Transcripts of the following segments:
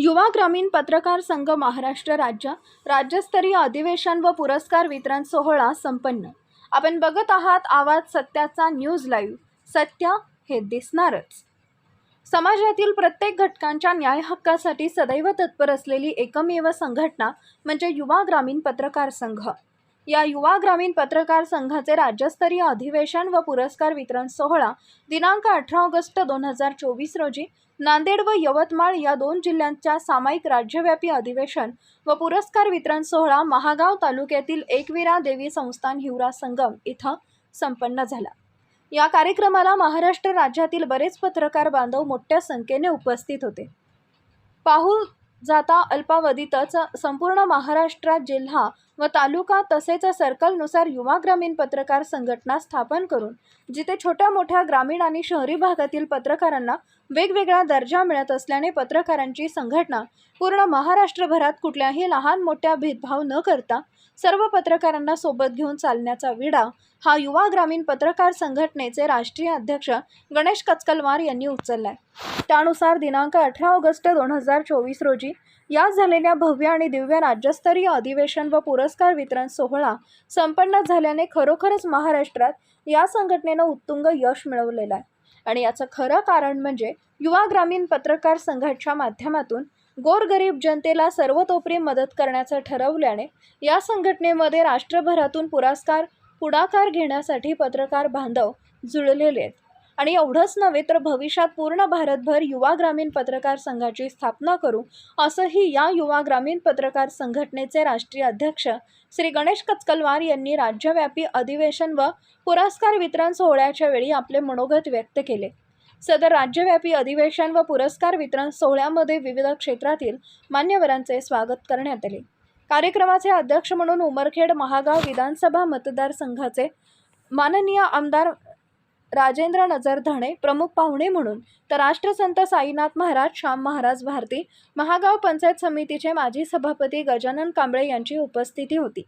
युवा ग्रामीण पत्रकार संघ महाराष्ट्र राज्य राज्यस्तरीय अधिवेशन व पुरस्कार वितरण सोहळा संपन्न. आपण बघत आहात आवाज सत्याचा न्यूज लाईव्ह. सत्य हे दिसणारच. समाजातील प्रत्येक घटकांच्या न्याय हक्कासाठी सदैव तत्पर असलेली एकमेव संघटना म्हणजे युवा ग्रामीण पत्रकार संघ. या युवा ग्रामीण पत्रकार संघाचे राज्यस्तरीय अधिवेशन व पुरस्कार वितरण सोहळा दिनांक अठरा ऑगस्ट दोन हजार चोवीस रोजी नांदेड व यवतमाळ या दोन जिल्ह्यांच्या सामायिक राज्यव्यापी अधिवेशन व पुरस्कार वितरण सोहळा महागाव तालुक्यातील एकविरा देवी संस्थान हिवरा संगम इथं संपन्न झाला. या कार्यक्रमाला महाराष्ट्र राज्यातील बरेच पत्रकार बांधव मोठ्या संख्येने उपस्थित होते. पाहू जाता अल्पावधीतच संपूर्ण महाराष्ट्रात जिल्हा व तालुका तसेच सर्कलनुसार युवा ग्रामीण पत्रकार संघटना स्थापन करून जिथे छोट्या मोठ्या ग्रामीण आणि शहरी भागातील पत्रकारांना वेगवेगळा दर्जा मिळत असल्याने पत्रकारांची संघटना पूर्ण महाराष्ट्रभरात कुठल्याही लहान मोठ्या भेदभाव न करता सर्व पत्रकारांना सोबत घेऊन चालण्याचा विडा हा युवा ग्रामीण पत्रकार संघटनेचे राष्ट्रीय अध्यक्ष गणेश कचकलवार यांनी उचललाय. त्यानुसार दिनांक अठरा ऑगस्ट दोन हजार चोवीस रोजी या झालेल्या भव्य आणि दिव्य राज्यस्तरीय अधिवेशन व पुरस्कार वितरण सोहळा संपन्न झाल्याने खरोखरच महाराष्ट्रात या संघटनेनं उत्तुंग यश मिळवलेलं आहे. आणि याचं खरं कारण म्हणजे युवा ग्रामीण पत्रकार संघाच्या माध्यमातून गोरगरीब जनतेला सर्वतोपरी मदत करण्याचं ठरवल्याने या संघटनेमध्ये राष्ट्रभरातून पुरस्कार पुढाकार घेण्यासाठी पत्रकार बांधव जुळलेले आहेत. आणि एवढंच नव्हे तर भविष्यात पूर्ण भारतभर युवा ग्रामीण पत्रकार संघाची स्थापना करू असंही या युवा ग्रामीण पत्रकार संघटनेचे राष्ट्रीय अध्यक्ष श्री गणेश कचकलवार यांनी राज्यव्यापी अधिवेशन व पुरस्कार वितरण सोहळ्याच्या वेळी आपले मनोगत व्यक्त केले. सदर राज्यव्यापी अधिवेशन व पुरस्कार वितरण सोहळ्यामध्ये विविध क्षेत्रातील मान्यवरांचे स्वागत करण्यात आले. कार्यक्रमाचे अध्यक्ष म्हणून उमरखेड महागाव विधानसभा मतदारसंघाचे माननीय आमदार राजेंद्र नजर धणे प्रमुख पाहुणे म्हणून तर राष्ट्रसंत साईनाथ महाराज श्याम महाराज भारती महागाव पंचायत समितीचे माजी सभापती गजानन कांबळे यांची उपस्थिती होती.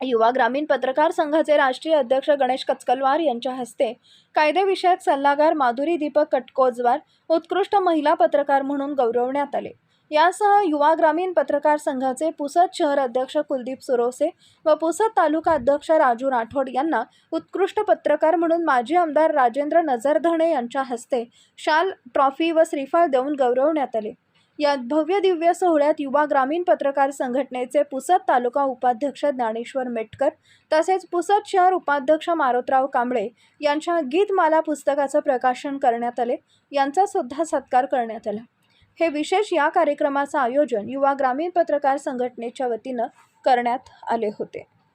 युवा ग्रामीण पत्रकार संघाचे राष्ट्रीय अध्यक्ष गणेश कचकलवार यांच्या हस्ते कायदेविषयक सल्लागार माधुरी दीपक कटकोजवार उत्कृष्ट महिला पत्रकार म्हणून गौरवण्यात आले. यासह युवा ग्रामीण पत्रकार संघाचे पुसद शहर अध्यक्ष कुलदीप सुरोसे व पुसद तालुका अध्यक्ष राजू राठोड यांना उत्कृष्ट पत्रकार म्हणून माजी आमदार राजेंद्र नजरधणे यांच्या हस्ते शाल ट्रॉफी व श्रीफळ देऊन गौरवण्यात आले. या भव्य दिव्य सोहळ्यात युवा ग्रामीण पत्रकार संघटनेचे पुसद तालुका उपाध्यक्ष ज्ञानेश्वर मेटकर तसेच पुसद शहर उपाध्यक्ष मारोतराव कांबळे यांच्या गीतमाला पुस्तकाचं प्रकाशन करण्यात आले. यांचा सुद्धा सत्कार करण्यात आला. हे विशेष या कार्यक्रमाचं आयोजन युवा ग्रामीण पत्रकार संघटनेच्या वतीनं करण्यात आले होते.